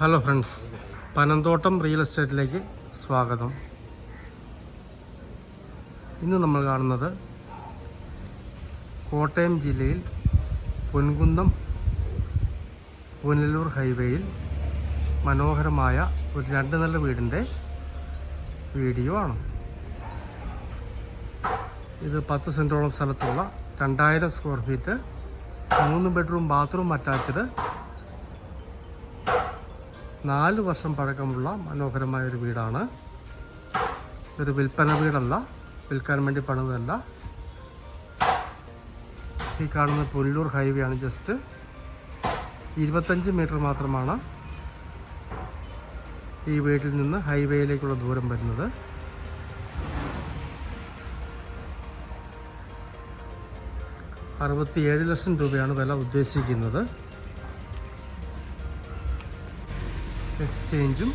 Hello friends Panamthottam real എസ്റ്റേറ്റിലേക്ക് സ്വാഗതം. ഇന്ന് നമ്മൾ കാണുന്നത് കോട്ടയം ജില്ലയിൽ പൊൻകുന്നം പുനലൂർ ഹൈവേയിൽ മനോഹരമായ ഒരു രണ്ട് നല്ല വീടിന്റെ വീഡിയോ ആണ്. ഇത് പത്ത് സെന്റോളം സ്ഥലത്തുള്ള രണ്ടായിരം സ്ക്വയർ ഫീറ്റ് മൂന്ന് ബെഡ്റൂം ബാത്റൂം അറ്റാച്ച്ഡ് നാല് വർഷം പഴക്കമുള്ള മനോഹരമായ ഒരു വീടാണ്. ഒരു വിൽപ്പന വീടല്ല വിൽക്കാൻ വേണ്ടി പണിതല്ല. ഈ കാണുന്ന പുല്ലൂർ ഹൈവേ ആണ് ജസ്റ്റ് ഇരുപത്തഞ്ച് മീറ്റർ മാത്രമാണ് ഈ വീട്ടിൽ നിന്ന് ഹൈവേയിലേക്കുള്ള ദൂരം വരുന്നത്. അറുപത്തിയേഴ് ലക്ഷം രൂപയാണ് വില ഉദ്ദേശിക്കുന്നത്. എക്സ്ചേഞ്ചും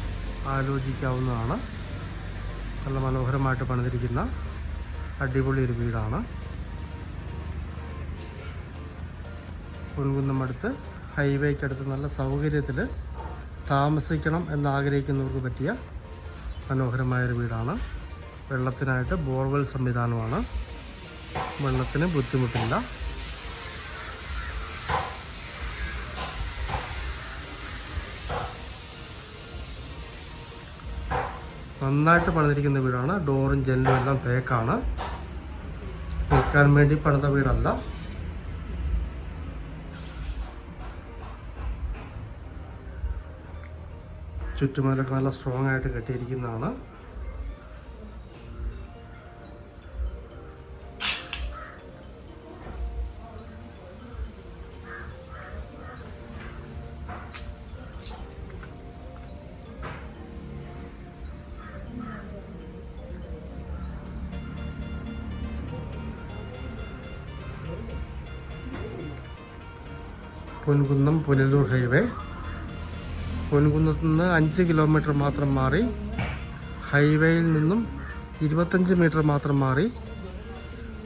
ആലോചിക്കാവുന്നതാണ്. നല്ല മനോഹരമായിട്ട് പണിതിരിക്കുന്ന അടിപൊളി ഒരു വീടാണ്. പൊൻകുന്നം അടുത്ത് ഹൈവേക്കടുത്ത് നല്ല സൗകര്യത്തിൽ താമസിക്കണം എന്നാഗ്രഹിക്കുന്നവർക്ക് പറ്റിയ മനോഹരമായൊരു വീടാണ്. വെള്ളത്തിനായിട്ട് ബോർവെൽ സംവിധാനമാണ്. വെള്ളത്തിന് ബുദ്ധിമുട്ടില്ല. നന്നായിട്ട് പണിതിരിക്കുന്ന വീടാണ്. ഡോറും ജനലും എല്ലാം തേക്കാണ്. വിൽക്കാൻ വേണ്ടി പണിത വീടല്ല. ചുറ്റുമലൊക്കെ നല്ല സ്ട്രോങ് ആയിട്ട് കെട്ടിയിരിക്കുന്നതാണ്. പൊൻകുന്നം പുനലൂർ ഹൈവേ. പൊൻകുന്നത്ത് നിന്ന് അഞ്ച് കിലോമീറ്റർ മാത്രം മാറി. ഹൈവേയിൽ നിന്നും ഇരുപത്തഞ്ച് മീറ്റർ മാത്രം മാറി.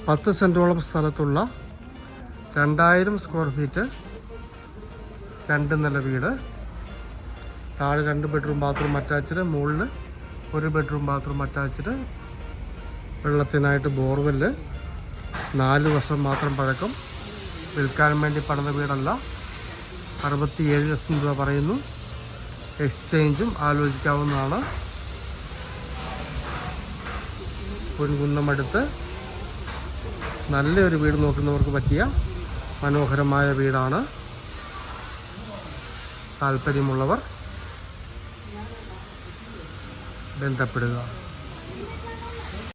പത്ത് സെന്റോളം സ്ഥലത്തുള്ള രണ്ടായിരം സ്ക്വയർ ഫീറ്റ് രണ്ട് നില വീട്. താഴെ രണ്ട് ബെഡ്റൂം ബാത്റൂം അറ്റാച്ച്ഡ് മുകളിൽ ഒരു ബെഡ്റൂം ബാത്റൂം അറ്റാച്ച്ഡ് വെള്ളത്തിനായിട്ട് ബോർവെല്ല് നാല് വർഷം മാത്രം പഴക്കം വിൽക്കാൻ വേണ്ടി പണിത വീടല്ല. അറുപത്തിയേഴ് ലക്ഷം രൂപ പറയുന്നു. എക്സ്ചേഞ്ചും ആലോചിക്കാവുന്നതാണ്. പൊൻകുന്നമടുത്ത് നല്ലൊരു വീട് നോക്കുന്നവർക്ക് പറ്റിയ മനോഹരമായ വീടാണ്. താല്പര്യമുള്ളവർ ബന്ധപ്പെടുക.